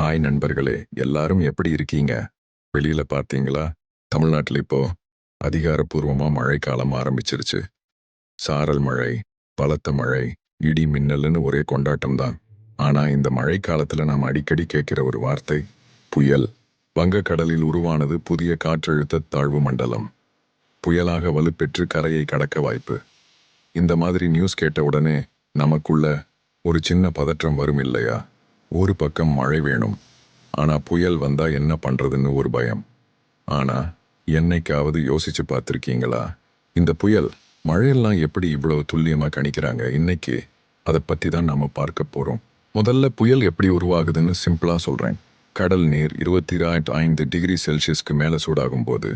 Hi நண்பர்களே. எல்லாரும் எப்படி இருக்கீங்க? வெளியில பார்த்தீங்களா? தமிழ்நாட்டில் இப்போ அதிகாரப்பூர்வமா மழைக்காலம் ஆரம்பிச்சிருச்சு. சாரல் மழை பலத்த மழை இடி மின்னல்னு ஒரே கொண்டாட்டம் தான் ஆனா இந்த மழைக்காலத்தில் நாம் அடிக்கடி கேட்கிற ஒரு வார்த்தை புயல். வங்கக்கடலில் உருவானது புதிய காற்றழுத்த தாழ்வு மண்டலம். புயலாக வலுப்பெற்று கரையை கடக்க வாய்ப்பு. இந்த மாதிரி நியூஸ் கேட்ட உடனே நமக்குள்ள ஒரு சின்ன பதற்றம் வரும் இல்லையா? ஒரு பக்கம் மழை வேணும். ஆனால் புயல் வந்தால் என்ன பண்ணுறதுன்னு ஒரு பயம். ஆனால் என்னைக்காவது யோசிச்சு பார்த்துருக்கீங்களா? இந்த புயல் மழையெல்லாம் எப்படி இவ்வளவு துல்லியமாக கணிக்கிறாங்க? இன்னைக்கு அதை பற்றி தான் நாம் பார்க்க போகிறோம் முதல்ல புயல் எப்படி உருவாகுதுன்னு சிம்பிளாக சொல்கிறேன் கடல் நீர் இருபத்தி ஐந்து டிகிரி செல்சியஸ்க்கு மேலே சூடாகும் போது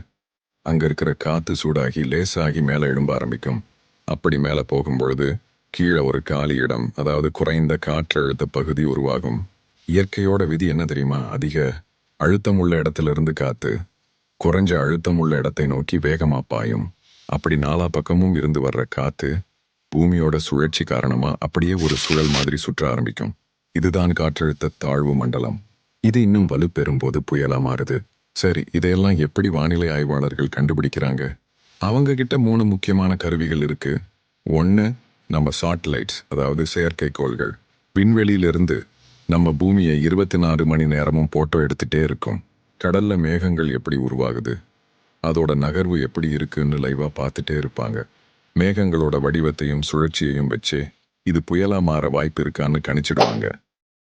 அங்கே இருக்கிற காற்று சூடாகி லேசாகி மேலே எழும்ப ஆரம்பிக்கும். அப்படி மேலே போகும்பொழுது கீழே ஒரு காலி இடம் அதாவது குறைந்த காற்றழுத்த பகுதி உருவாகும். இயற்கையோட விதி என்ன தெரியுமா? அதிக அழுத்தம் உள்ள இடத்துல இருந்து காத்து குறைஞ்ச அழுத்தம் உள்ள இடத்தை நோக்கி வேகமா பாயும். அப்படி நாலா பக்கமும் இருந்து வர்ற காத்து பூமியோட சுழற்சி காரணமா அப்படியே ஒரு சுழல் மாதிரி சுற்ற ஆரம்பிக்கும். இதுதான் காற்றழுத்த தாழ்வு மண்டலம். இது இன்னும் வலுப்பெறும் போது புயலா மாறுது. சரி இதையெல்லாம் எப்படி வானிலை ஆய்வாளர்கள் கண்டுபிடிக்கிறாங்க? அவங்க கிட்ட மூணு முக்கியமான கருவிகள் இருக்கு. ஒன்று நம்ம சாட்டிலைட்ஸ் அதாவது செயற்கைக்கோள்கள் விண்வெளியிலிருந்து நம்ம பூமியை இருபத்தி நாலு மணி நேரமும் போட்டோ எடுத்துகிட்டே இருக்கும். கடலில் மேகங்கள் எப்படி உருவாகுது? அதோட நகர்வு எப்படி இருக்குன்னு லைவாக பார்த்துட்டே இருப்பாங்க. மேகங்களோட வடிவத்தையும் சுழற்சியையும் வச்சு இது புயலாக மாற வாய்ப்பு இருக்கான்னு கணிச்சிடுவாங்க.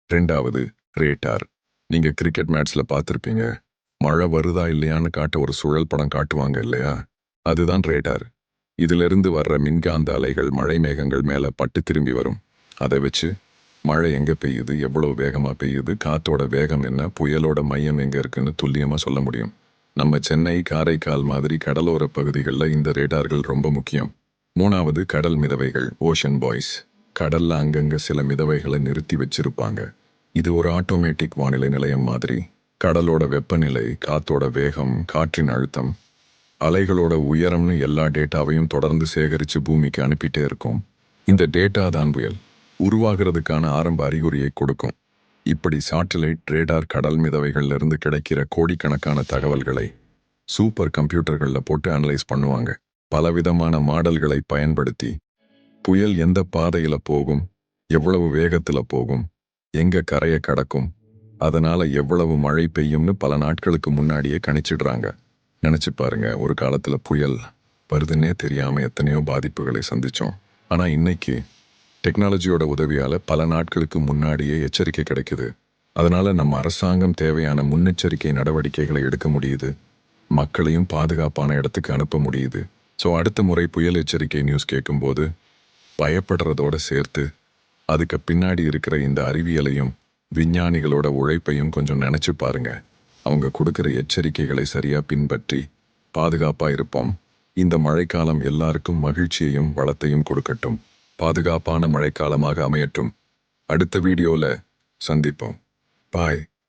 ரெண்டாவது ரேட்டார் நீங்கள் கிரிக்கெட் மேட்ச்சில் பார்த்துருப்பீங்க. மழை வருதா இல்லையான்னு காட்ட ஒரு சுழல் படம் காட்டுவாங்க இல்லையா? அதுதான் ரேடார் இதிலிருந்து வர்ற மின்காந்த அலைகள் மழை மேகங்கள் மேலே பட்டு திரும்பி வரும். அதை வச்சு மழை எங்கே பெய்யுது எவ்வளோ வேகமாக பெய்யுது காத்தோட வேகம் என்ன புயலோட மையம் எங்கே இருக்குன்னு துல்லியமாக சொல்ல முடியும். நம்ம சென்னை காரைக்கால் மாதிரி கடலோர பகுதிகளில் இந்த ரேடார்கள் ரொம்ப முக்கியம். மூணாவது கடல் மிதவைகள் ஓஷன் பாய்ஸ். கடல்ல அங்கங்க சில மிதவைகளை நிறுத்தி வச்சிருப்பாங்க. இது ஒரு ஆட்டோமேட்டிக் வானிலை நிலையம் மாதிரி. கடலோட வெப்பநிலை காத்தோட வேகம் காற்றின் அழுத்தம் அலைகளோட உயரம்னு எல்லா டேட்டாவையும் தொடர்ந்து சேகரித்து பூமிக்கு அனுப்பிட்டே இருக்கும். இந்த டேட்டா தான் புயல். உருவாகிறதுக்கான ஆரம்ப அறிகுறியை கொடுக்கும். இப்படி சாட்டிலைட் ரேடார் கடல் மிதவைகள்ல இருந்து கிடைக்கிற கோடிக்கணக்கான தகவல்களை சூப்பர் கம்ப்யூட்டர்களில் போட்டு அனலைஸ் பண்ணுவாங்க. பலவிதமான மாடல்களை பயன்படுத்தி புயல் எந்த பாதையில் போகும் எவ்வளவு வேகத்தில் போகும் எங்க கரையை கடக்கும் அதனால எவ்வளவு மழை பெய்யும்னு பல நாட்களுக்கு முன்னாடியே கணிச்சிடுறாங்க. நினச்சி பாருங்க ஒரு காலத்தில் புயல் வருதுன்னே தெரியாமல் எத்தனையோ பாதிப்புகளை சந்தித்தோம் ஆனால் இன்னைக்கு டெக்னாலஜியோட உதவியால் பல நாட்களுக்கு முன்னாடியே எச்சரிக்கை கிடைக்குது. அதனால் நம்ம அரசாங்கம் தேவையான முன்னெச்சரிக்கை நடவடிக்கைகளை எடுக்க முடியுது. மக்களையும் பாதுகாப்பான இடத்துக்கு அனுப்ப முடியுது. ஸோ அடுத்த முறை புயல் எச்சரிக்கை நியூஸ் கேட்கும்போது பயப்படுறதோட சேர்த்து அதுக்கு பின்னாடி இருக்கிற இந்த அறிவியலையும் விஞ்ஞானிகளோட உழைப்பையும் கொஞ்சம் நினச்சி பாருங்கள் அவங்க கொடுக்குற எச்சரிக்கைகளை சரியாக பின்பற்றி பாதுகாப்பாக இருப்போம் இந்த மழைக்காலம் எல்லாருக்கும் மகிழ்ச்சியையும் வளத்தையும் கொடுக்கட்டும். பாதுகாப்பான மழைக்காலமாக அமையட்டும். அடுத்த வீடியோவில் சந்திப்போம். பாய்.